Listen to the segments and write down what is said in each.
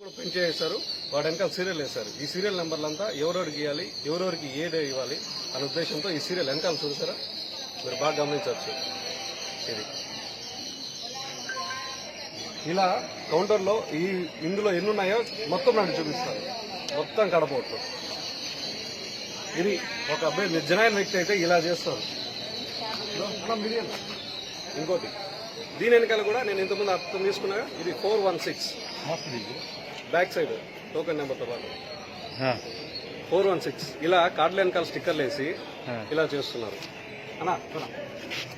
కూడా పెంచేసారు వాడు వెనకాల సీరియల్ వేశారు. ఈ సీరియల్ నెంబర్లంతా ఎవరెవరికి ఇవ్వాలి ఎవరెవరికి ఏ డే ఇవ్వాలి అనే ఉద్దేశంతో ఈ సీరియల్ వెనకాల చూసారా? మీరు బాగా గమనించవచ్చు. ఇది. ఇలా కౌంటర్లో ఈ ఇందులో ఎన్ని ఉన్నాయో మొత్తం నాకు చూపిస్తాను. మొత్తం కడపోట్లు. ఇది ఒక అబ్బాయి నిర్జనాయన వ్యక్తి అయితే ఇలా మిలియన్. ఇంకోటి. దీని వెనకాల కూడా నేను ఇంతకుముందు అర్థం తీసుకున్నా ఇది four one six back side token నెంబర్తో పాటు. Four one six. ఇలా కార్డుల వెనకాల స్టిక్కర్లు వేసి ఇలా చేస్తున్నారు. అన్నా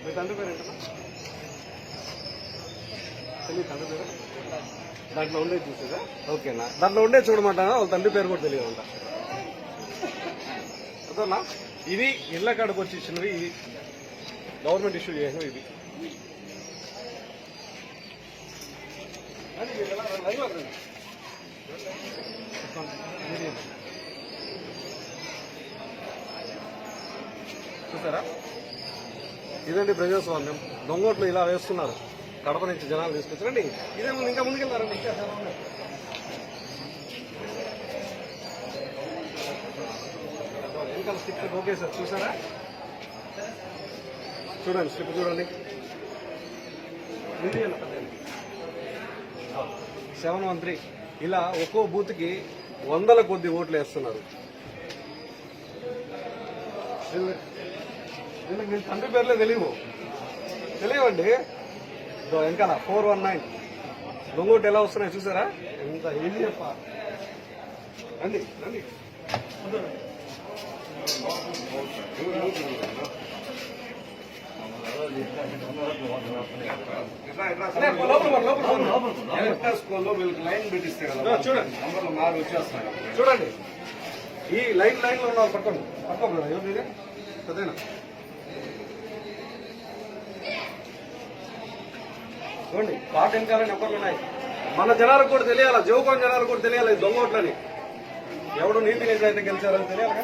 మీ తండ్రి పేరు ఏంటన్నా? తండ్రి పేరు? దాంట్లో ఉండే చూసేదా? ఓకేనా దాంట్లో ఉండే చూడమంటారా వాళ్ళ తండ్రి పేరు కూడా తెలియదు అంట అదన్నా ఇది ఇళ్ళ కాడకు వచ్చి ఇచ్చినవి ఇది గవర్నమెంట్ ఇష్యూ చేసినవి ఇవి. అది. చూసారా? ఇదండి ప్రజాస్వామ్యం? దొంగోట్లు ఇలా వేస్తున్నారు. కడప నుంచి జనాలు తీసుకొచ్చారండి. ఇదే ముందు ఇంకా ముందుకెళ్తారండి. ఇంకా వెనకాల స్లిప్ ఓకే సార్ చూసారా? చూడండి స్లిప్ చూడండి. Seven one three. ఇలా ఒక్కో బూత్కి వందల కొద్ది ఓట్లు వేస్తున్నారు. వీళ్ళకి తండ్రి పేర్లే తెలియవు. తెలియవండి. ఇంకా వెనకాల ఫోర్ వన్ నైన్. దొంగోటి ఎలా వస్తున్నాయి చూసారా? ఎంత ఏది చెప్ప. రండి రండి. స్కూల్లో వీళ్ళకి లైన్ పెట్టిస్తే కదా చూడండి. నంబర్లు మారు వచ్చేస్తున్నాయి చూడండి ఈ లైన్ లైన్లో ఉన్నారు పట్టుకోండి. పట్టుకోండి ఎవరు ఇది పెద్దనా చూడండి పాట వెనకాల నెంబర్లు ఉన్నాయి. మన జనాలకు కూడా తెలియాలి? జోకోన్ జనాలకు కూడా తెలియాలి ఈ దొంగ ఓట్లని? ఎవడు నీతి నిజాయితీ గెలిచారని తెలియాలి